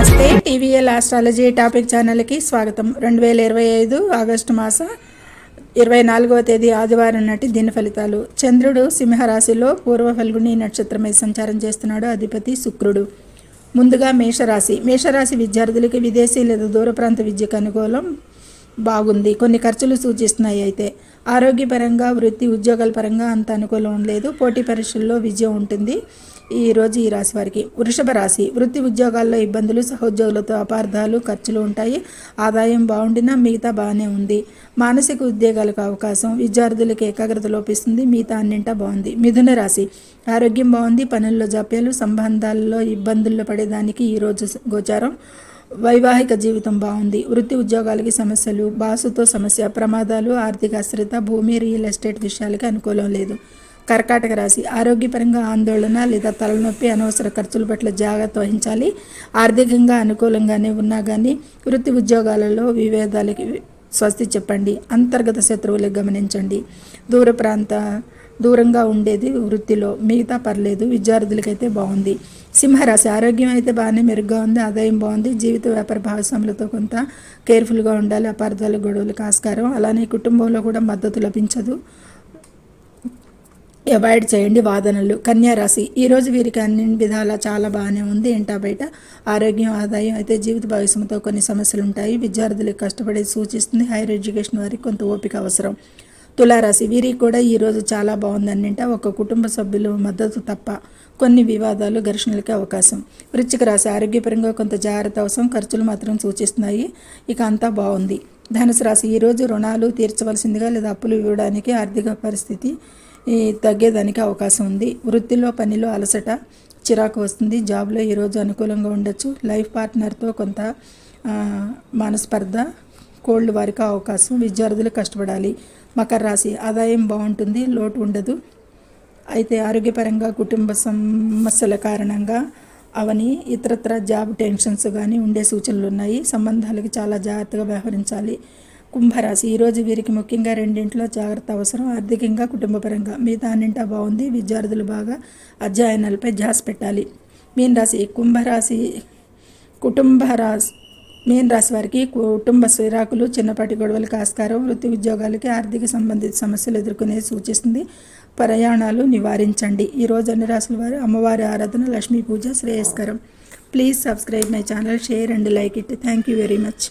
నమస్తే. TVL astrology topic ఛానల్కి స్వాగతం. రెండు వేల ఇరవై ఐదు ఆగస్టు మాసం ఇరవై నాలుగవ తేదీ ఆదివారం నాటి దిన ఫలితాలు. చంద్రుడు సింహరాశిలో పూర్వ ఫల్గుని నక్షత్రమై సంచారం చేస్తున్నాడు అధిపతి శుక్రుడు. ముందుగా మేషరాశి. మేషరాశి విద్యార్థులకి విదేశీ లేదా దూర ప్రాంత విద్యకు అనుకూలం. బాగుంది. కొన్ని ఖర్చులు సూచిస్తున్నాయి అయితే. ఆరోగ్యపరంగా వృత్తి ఉద్యోగాల పరంగా అంత అనుకూలం లేదు. పోటీ పరీక్షల్లో విజయం ఉంటుంది. ఈరోజు ఈ రాశి వారికి. వృషభ రాశి. వృత్తి ఉద్యోగాల్లో ఇబ్బందులు సహోద్యోగులతో అపార్థాలు ఖర్చులు ఉంటాయి. ఆదాయం బాగుండినా మిగతా బాగానే ఉంది. మానసిక ఉద్యోగాలకు అవకాశం. విద్యార్థులకు ఏకాగ్రత లోపిస్తుంది. మిగతా అన్నింటా బాగుంది. మిథున రాశి. ఆరోగ్యం బాగుంది. పనుల్లో జాప్యాలు సంబంధాల్లో ఇబ్బందుల్లో పడేదానికి ఈరోజు గోచారం. వైవాహిక జీవితం బాగుంది. వృత్తి ఉద్యోగాలకి సమస్యలు బాసుతో సమస్య ప్రమాదాలు ఆర్థిక అస్థిరత భూమి రియల్ ఎస్టేట్ విషయాలకి అనుకూలం లేదు. కర్కాటక రాశి ఆరోగ్యపరంగా ఆందోళన లేదా తలనొప్పి అనవసర ఖర్చుల పట్ల జాగ్రత్త వహించాలి. ఆర్థికంగా అనుకూలంగానే ఉన్నా కానీ వృత్తి ఉద్యోగాలలో విభేదాలకి స్వస్తి చెప్పండి. అంతర్గత శత్రువులకు గమనించండి. దూర ప్రాంత దూరంగా ఉండేది వృత్తిలో. మిగతా పర్లేదు. విద్యార్థులకైతే బాగుంది. సింహరాశి ఆరోగ్యం అయితే బాగానే మెరుగ్గా ఉంది ఆదాయం బాగుంది జీవిత వ్యాపార భాగస్వాములతో కొంత కేర్ఫుల్గా ఉండాలి అపార్థాలు గొడవలకు ఆస్కారం అలానే కుటుంబంలో కూడా మద్దతు లభించదు. అవాయిడ్ చేయండి వాదనలు. కన్యారాశి ఈరోజు వీరికి అన్ని విధాలా చాలా బాగానే ఉంది ఇంటా బయట? ఆరోగ్యం ఆదాయం అయితే జీవిత భాగస్వామితో కొన్ని సమస్యలు ఉంటాయి విద్యార్థులకు కష్టపడేది సూచిస్తుంది హైయర్ ఎడ్యుకేషన్ వారికి కొంత ఓపిక అవసరం. తులారాశి. వీరికి కూడా ఈరోజు చాలా బాగుందన్నింట ఒక కుటుంబ సభ్యులు మద్దతు తప్ప కొన్ని వివాదాలు ఘర్షణలకి అవకాశం. వృచ్చిక రాశి ఆరోగ్యపరంగా కొంత జాగ్రత్త అవసరం. ఖర్చులు మాత్రం సూచిస్తున్నాయి. ఇక అంతా బాగుంది. ధనుసు రాశి ఈరోజు రుణాలు తీర్చవలసిందిగా లేదా అప్పులు ఇవ్వడానికి ఆర్థిక పరిస్థితి తగ్గేదానికి అవకాశం ఉంది. వృత్తిలో పనిలో అలసట చిరాకు వస్తుంది. జాబ్లో ఈరోజు అనుకూలంగా ఉండొచ్చు. లైఫ్ పార్ట్నర్తో కొంత మనస్పర్ధ కోల్డ్ వారికి అవకాశం. విద్యార్థులు కష్టపడాలి. మకర రాశి ఆదాయం బాగుంటుంది లోటు ఉండదు. అయితే ఆరోగ్యపరంగా కుటుంబ సమస్యల కారణంగా అవని ఇతరత్ర జాబ్ టెన్షన్స్ కానీ ఉండే సూచనలు ఉన్నాయి. సంబంధాలకు చాలా జాగ్రత్తగా వ్యవహరించాలి. కుంభరాశి ఈరోజు వీరికి ముఖ్యంగా రెండింటిలో జాగ్రత్త అవసరం. ఆర్థికంగా కుటుంబపరంగా మిగతా అన్నింటా బాగుంది. విద్యార్థులు బాగా అధ్యయనాలపై ధ్యాస పెట్టాలి. మీనరాశి కుంభరాశి కుటుంబ రాశి మీన్ రాశి వారికి కుటుంబ శ్రీరాకులు చిన్నపాటి గొడవలకు ఆస్కారం వృత్తి ఉద్యోగాలకి ఆర్థిక సంబంధిత సమస్యలు ఎదుర్కొనేది సూచిస్తుంది. ప్రయాణాలు నివారించండి. ఈరోజు అన్ని రాశుల వారు అమ్మవారి ఆరాధన లక్ష్మీ పూజ శ్రేయస్కరం. Please subscribe my channel share and like it thank you very much